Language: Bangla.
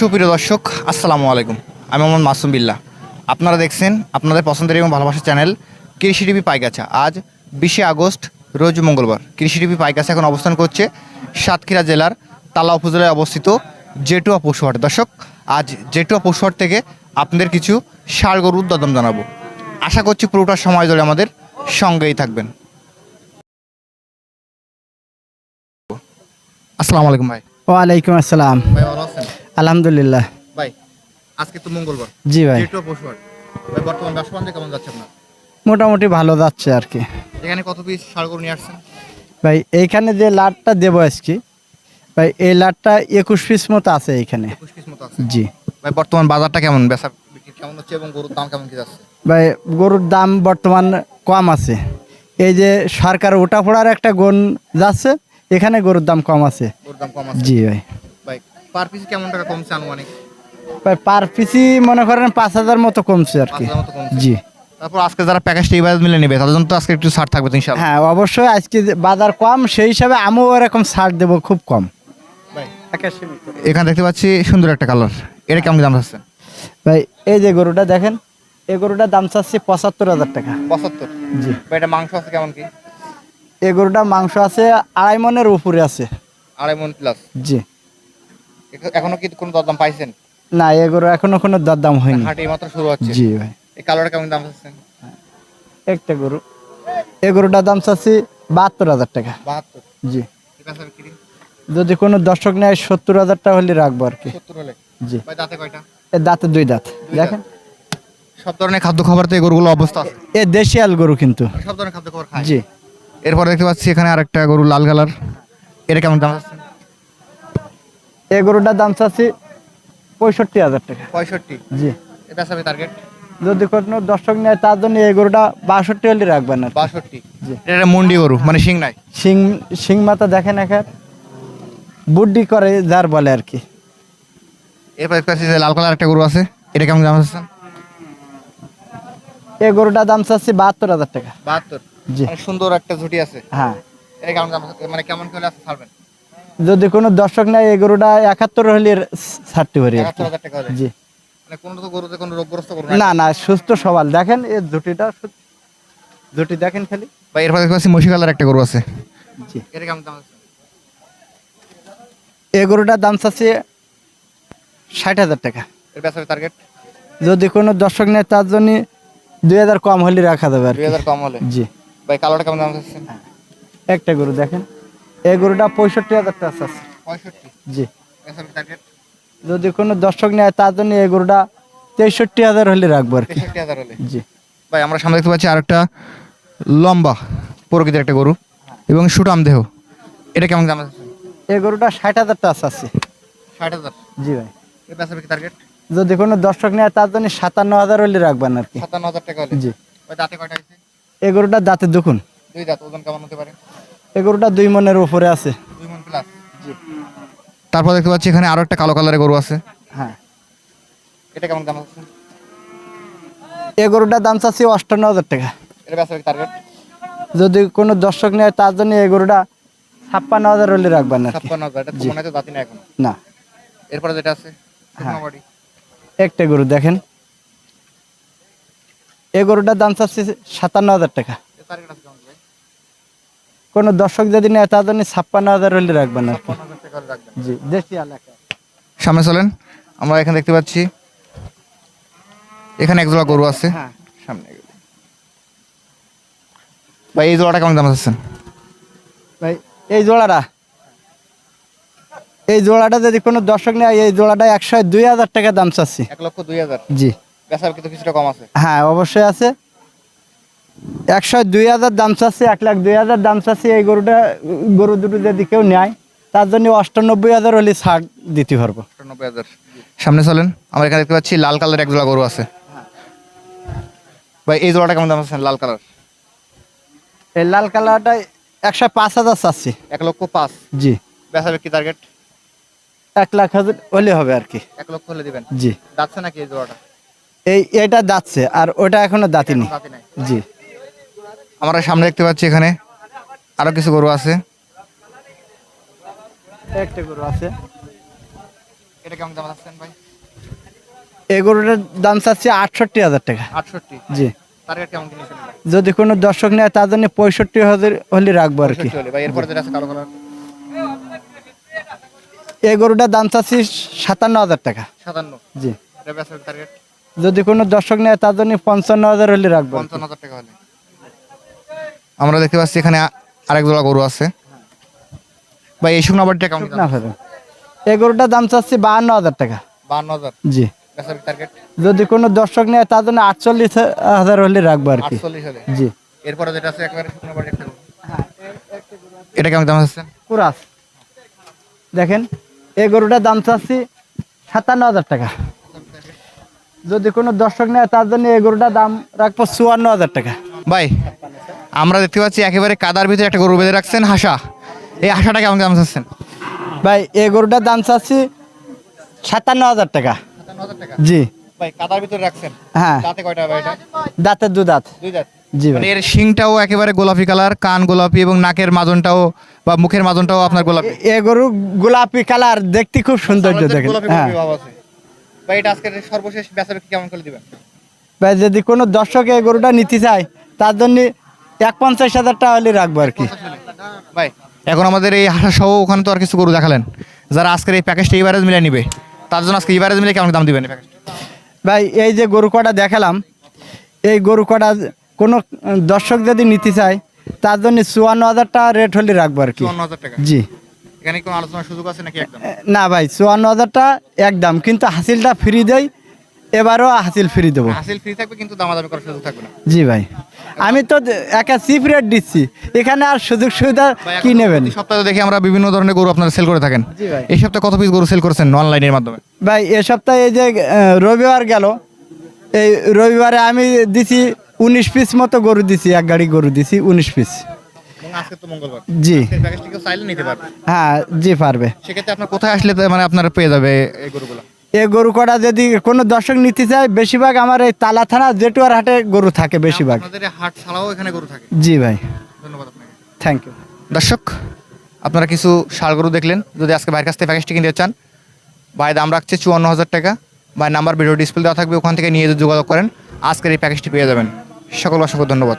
সুপ্রিয় দর্শক আসসালামু আলাইকুম। আমি মোহাম্মদ মাসুম বিল্লাহ। আপনারা দেখছেন আপনাদের পছন্দের এবং ভালোবাসার চ্যানেল কৃষি টিভি পাইগাছা আজ বিশে আগস্ট রোজ মঙ্গলবার। কৃষি টিভি পাইগাছা এখন অবস্থান করছে সাতক্ষীরা জেলার তালা উপজেলায় অবস্থিত জেটুয়া পশুহাট। দর্শক আজ জেটুয়া পশুহাট থেকে আপনাদের কিছু ষাড় গরুর দদম জানাব। আশা করছি পুরোটা সময় ধরে আমাদের সঙ্গেই থাকবেন। আসসালামু আলাইকুম ভাই। ওয়ালাইকুম আসসালাম। ভাই ভালো আছেন? আলহামদুলিল্লাহ। ভাই আজকে তো মঙ্গলবার। জি ভাই। জেটুয়া পশুহাট। ভাই বর্তমান ব্যবসা কেমন যাচ্ছে আপনার? মোটামুটি ভালো যাচ্ছে আর কি। এখানে কত পিস ষাড় গরু নিয়ে আসছেন? ভাই এইখানে যে লাটটা দেবো আজকে ভাই এই লাটটা একুশ পিস মতো আছে এইখানে একুশ পিস মতো আছে। জি। ভাই বর্তমান বাজারটা কেমন? বেচা বিক্রি কেমন হচ্ছে এবং গরুর দাম কেমন কি যাচ্ছে? ভাই গরুর দাম বর্তমান কম আছে। এই যে সরকার ওটা ফোড়ার একটা গুণ যাচ্ছে এখানে গরুর দাম কম আছে। গরুর দাম কম আছে। জি ভাই। পার পিস কেমন টাকা কমছে আনুমানিক? পার পিসি মনে করেন পাঁচ হাজার মতো কমছে আর কি। হাজার মতো কমছে। জি। তারপর আজকে যারা প্যাকেজটা এইবার মিলে নেবে তাদের জন্য তো আজকে একটু ছাড় থাকবে ইনশাআল্লাহ। হ্যাঁ অবশ্যই আজকে যে বাজার কম সেই হিসাবে আমিও এরকম ছাড় দেবো খুব কম। এখানে দেখতে পাচ্ছি সুন্দর একটা কালার এটা। কেমন দাম আছে ভাই এই যে গরুটা দেখেন এই গরুটার দাম চাচ্ছি পঁচাত্তর হাজার টাকা। পঁচাত্তর? জি। ভাই এটা মাংস আছে কেমন কি? এই গরুটার মাংস আছে আড়াই মনের উপরে আছে। আড়াই মন প্লাস জি। এখনও কি কোনো দরদাম পাইছেন? না এই গরু এখনও কোনো দরদাম হয়নি। হাট মাত্র শুরু হচ্ছে। জি ভাই। এই কালারটা কেমন দাম আছে একটা গরু। এই গরুটার দাম চাচ্ছি বাহাত্তর হাজার টাকা। বাহাত্তর। জি। যদি কোনো দর্শক নেয় সত্তর হাজার টাকা হলে রাখব আর কি। সত্তর হলে? জি। ভাই দাঁতে কয়টা? দাঁতে দুই দাঁত। দেখেন। সব ধরনের খাদ্য খাবার তো এই গরুগুলো অবস্থা আছে। এ দেশিয়াল গরু কিন্তু। সব ধরনের খাদ্য খাবার খায়। জি। এরপর দেখতে পাচ্ছি এখানে আরেকটা গরু লাল কালার। এটা কেমন দাম আছে এই গরুটার দাম চাচ্ছি পঁয়ষট্টি হাজার টাকা। পঁয়ষট্টি? জি। এটা টার্গেট যদি কোনো দর্শক নেয় তার জন্য এই গরুটা বাষট্টি হলে রাখবেন কি। বাষট্টি? জি। এটা মুন্ডি গরু মানে শিং নাই? শিং শিং মাথা দেখেন এখানে বুড্ডি করে যার বলে আর কি। এরপর যে লাল কালার একটা গরু আছে। এটা কেমন দাম আছে এই গরুটার দাম চাচ্ছি বাহাত্তর হাজার টাকা। বাহাত্তর? জি। সুন্দর একটা ঝুটি আছে। হ্যাঁ। এটা কেমন দাম মানে কেমন করে আছে ছাড়বেন? যদি কোনো দর্শক নেয় এই গরুটা একাত্তর হলে ছাড়তে পারি জি। মানে না না সুস্থ সবাল। দেখেন এই জুটিটা জুটি দেখেন খালি। বা এরপর দেখতে পাচ্ছি মশি কালার একটা গরু আছে। জি। এটা কেমন দাম আছে? এই গরুটার দাম চাচ্ছি ষাট হাজার টাকা। এর বেচা টার্গেট যদি কোনো দর্শক নেয় তার জন্য দুই হাজার কম হলে রাখা যাবে দুই হাজার কম হলে? জি। ভাই কালোটা কেমন দাম আছে একটা গরু দেখেন। এই গরুটা পঁয়ষট্টি হাজার টাকা আছে জি। যদি কোনো দর্শক নেয় তার জন্য এই গরুটা তেষট্টি হাজার হলে রাখব আর কি। জি। ভাই আমরা সামনে দেখতে পাচ্ছি আরেকটা লম্বা প্রকৃতির একটা গরু এবং সুটাম দেহ। এটা কেমন দাম আছে? এই গরুটা ষাট হাজার টাকা আছে। ষাট হাজার? জি ভাই। টার্গেট যদি কোনো দর্শক নেয় তার জন্য সাতান্ন হাজার হলে রাখবেন আর কি। সাতান্ন হাজার টাকা হলে। জি। দাঁতে কয়টা আছে এই গরুটা দাঁতে দুকুন দুই দাঁত ওজন কেমন হতে পারে? এই গরুটা দুই মনের উপরে আছে। তারপর দেখতে পাচ্ছি এখানে আরও একটা কালো কালারের গরু আছে। হ্যাঁ। এটা কেমন দাম আছে? এই গরুটার দাম চাচ্ছি অষ্টান্ন হাজার টাকা। যদি কোনো দর্শক নেয় তার জন্য এই গরুটা ছাপ্পান্ন হাজার হলে রাখবেন না এখন। না। এরপরে যেটা আছে হ্যাঁ। একটা গরু দেখেন। এই গরুটার দাম চাচ্ছি সাতান্ন হাজার টাকা এর টার্গেট আছে কেমন ভাই কোনো দর্শক যদি নেয় তার জন্য ছাপ্পান্ন হাজার হলে রাখবেন আর কি। জি দেশি এলাকা সামনে চলেন আমরা এখানে দেখতে পাচ্ছি এখানে এক জোড়া গরু আছে। হ্যাঁ সামনে ভাই এই জোড়াটা কেমন দাম আছে ভাই এই জোড়াটা। এই জোড়াটা যদি কোনো দর্শক নেয় এই জোড়াটা একশো দুই হাজার টাকা দাম চাচ্ছি। এক লক্ষ দুই হাজার। জি। বেচা কিন্তু কিছুটা কম আছে। হ্যাঁ অবশ্যই আছে। একশো দুই হাজার দাম চাচ্ছি এক লাখ দুই হাজার দাম চাচ্ছি এই গরুটা গরু দুটো যদি কেউ নেয় তার জন্য অষ্টানব্বই হাজার হলে ছাড় দিতে পারব। নব্বই হাজার। সামনে চলেন আমরা এখানে দেখতে পাচ্ছি লাল কালার এক জোড়া গরু আছে। ভাই এই জোড়াটা কেমন দাম আছে লাল কালার? এই লাল কালারটা একশো পাঁচ হাজার চাচ্ছি। এক লক্ষ পাঁচ। জি। বেচা বিক্রি টার্গেট এক লাখ হাজার হলে হবে আর কি। এক লক্ষ হলে দিবেন? জি। যাচ্ছে নাকি এই জোড়াটা? এই এটা দাঁতছে আর ওটা এখনও দাঁতিনি। জি। আমরা সামনে দেখতে পাচ্ছি এখানে আরও কিছু গরু আছে। একটা গরু আছে। এটা কেমন দাম চাচ্ছেন ভাই? এই গরুটার দাম চাচ্ছি আটষট্টি হাজার টাকা। আটষট্টি? জি। যদি কোনো দর্শক নেয় তার জন্য পঁয়ষট্টি হাজার হলে রাখব আর কি। এই গরুটার দাম চাচ্ছি সাতান্ন হাজার টাকা। সাতান্ন? জি। যদি কোনো দর্শক নেয় তার জন্য পঞ্চান্ন হাজার হলে রাখব পঞ্চান্ন হাজার টাকা হলে। আমরা দেখতে পাচ্ছি এখানে আরেক জোড়া গরু আছে। ভাই এই শুকনো বাড়িটা কেমন না ফেরো এই গরুটার দাম চাচ্ছি বাহান্ন হাজার টাকা। বান্ন হাজার? জি। যদি কোনো দর্শক নেয় তার জন্য আটচল্লিশ হাজার হলে রাখব আর কি। জি। এরপরে যেটা আছে একেবারে শুকনো বাড়ি একটা এটা কেমন দাম আছে পুরাস দেখেন এই গরুটার দাম চাচ্ছি সাতান্ন হাজার টাকা। যদি কোনো দর্শক নেয় তার জন্য এই গরুটার দাম রাখব চুয়ান্ন হাজার টাকা। ভাই আমরা দেখতে পাচ্ছি একেবারে কাদার ভিতরে একটা গরু বেঁধে রাখছেন হাসা। এই হাসাটা কেমন দাম চাচ্ছেন? ভাই এই গরুটার দাম চাচ্ছি সাতান্ন হাজার টাকা। জি। ভাই কাদার ভিতরে রাখছেন? হ্যাঁ। দাঁতে কয়টা ভাই এটা? দাঁতের দু দাঁত। দুই দাঁত? জি মানে ভাই এর শিংটাও একেবারে গোলাপি কালার কান গোলাপি এবং নাকের মাজনটাও বা মুখের মাজনটাও আপনার গোলাপি। এ গরু গোলাপি কালার দেখতে খুব সৌন্দর্য দেখেন। হ্যাঁ। ভাই এটা আজকে সর্বশেষ কেমন করে দিবেন? ভাই যদি কোনো দর্শক এই গরুটা নিতে চায় তার জন্য এক পঞ্চাশ হাজার টাকা হলে রাখব আর কি। ভাই এখন আমাদের এই হাসা সহ ওখানে তো আর কিছু গরু দেখালেন। যারা আজকের এই প্যাকেজটা ইভারেজ মিলে নিবে তার জন্য আজকে ইভারেজ মিলে কেমন দাম দিবেন ভাই এই যে গরু কটা দেখালাম এই গরু কটা কোনো দর্শক যদি নিতে চায় তার জন্য চুয়ান্ন হাজার টাকা রেট হলে রাখব আর কি। জি। এখানে কোনো আলোচনার সুযোগ আছে নাকি না ভাই চুয়ান্ন হাজার টাকা একদম কিন্তু হাসিলটা ফ্রি দেই এবারও হাসিল ফ্রি দেবো। হাসিল ফ্রি থাকবে কিন্তু দামাদামি করার সুযোগ থাকবে না। জি ভাই। আমি তো দে- একা চিপ রেট দিচ্ছি। এখানে আর সুযোগ সুবিধা কি নেবেন? সপ্তাহে দেখি আমরা বিভিন্ন ধরনের গরু আপনারা সেল করে থাকেন। এই সপ্তাহে কত পিস গরু সেল করেছেন অনলাইনের মাধ্যমে? ভাই এ সপ্তাহে এই যে রবিবার গেল। এই রবিবারে আমি দিছি উনিশ পিস মতো গরু দিছি এক গাড়ি গরু দিছি উনিশ পিস জি। হ্যাঁ জি পারবে। সেক্ষেত্রে আপনার কোথায় আসলে মানে আপনারা পেয়ে যাবে এই গরুগুলো? এই গরু কটা যদি কোনো দর্শক নিতে চায় বেশিরভাগ আমার এই তালা থানা জেটুয়ার হাটে গরু থাকে বেশিরভাগ। হাট ছাড়াও এখানে গরু থাকে। জি ভাই। ধন্যবাদ আপনাকে। থ্যাংক ইউ দর্শক আপনারা কিছু ষাড় গরু দেখলেন। যদি আজকে ভাইয়ের কাছ থেকে প্যাকেজটি কিনতে চান ভাই দাম রাখছে চুয়ান্ন হাজার টাকা। ভাই নাম্বার ভিডিও ডিসপ্লে দেওয়া থাকবে ওখান থেকে নিয়ে যদি যোগাযোগ করেন। আজকের এই প্যাকেজটি পেয়ে যাবেন। সকল অসংখ্য ধন্যবাদ।